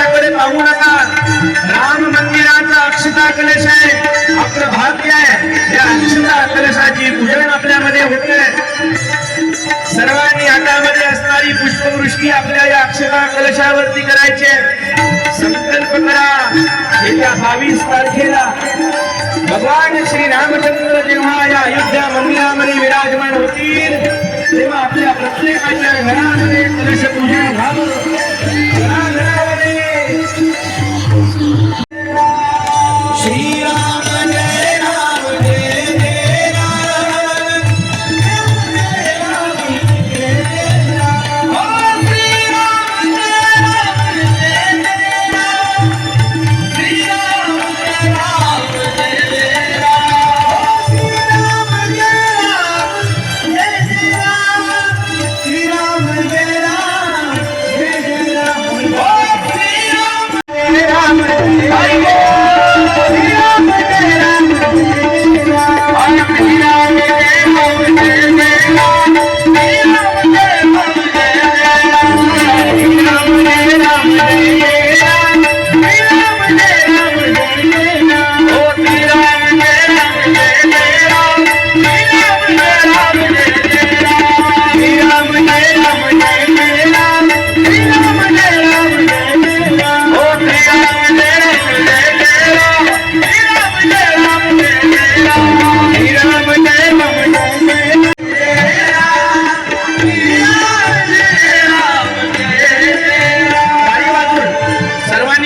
कशाकडे पाहू नका. राम मंदिराचा अक्षता कलश आहे. आपलं भाग्य आहे. या अक्षता कलशाची पूजन आपल्यामध्ये होते सर्वांनी हातामध्ये असणारी पुष्पवृष्टी आपल्या या अक्षता कलशावरती करायची संकल्प करा. येत्या बावीस तारखेला भगवान श्री रामचंद्र जेव्हा या अयोध्या मंदिरामध्ये विराजमान होते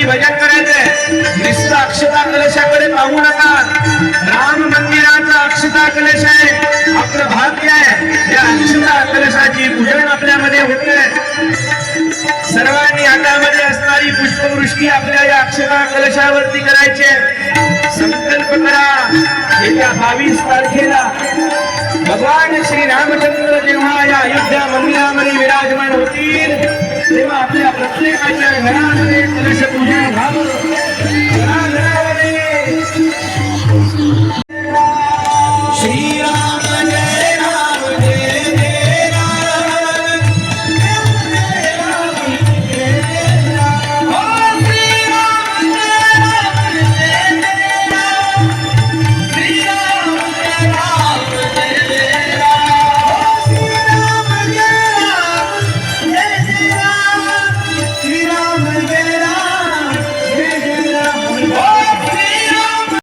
भजन करायचंय. नुसतं अक्षता कलशाकडे पाहू नका. राम मंदिराचा अक्षता कलश आहे. आपलं भाग्य आहे. या अक्षता कलशाची पूजन आपल्यामध्ये होते सर्वांनी हातामध्ये असणारी पुष्पवृष्टी आपल्या या अक्षता कलशावरती करायची संकल्प करा. येत्या बावीस तारखेला भगवान श्री रामचंद्र जेव्हा या अयोध्या मंदिरामध्ये विराजमान होतील तेव्हा आपल्या प्रत्येकाच्या घरामध्ये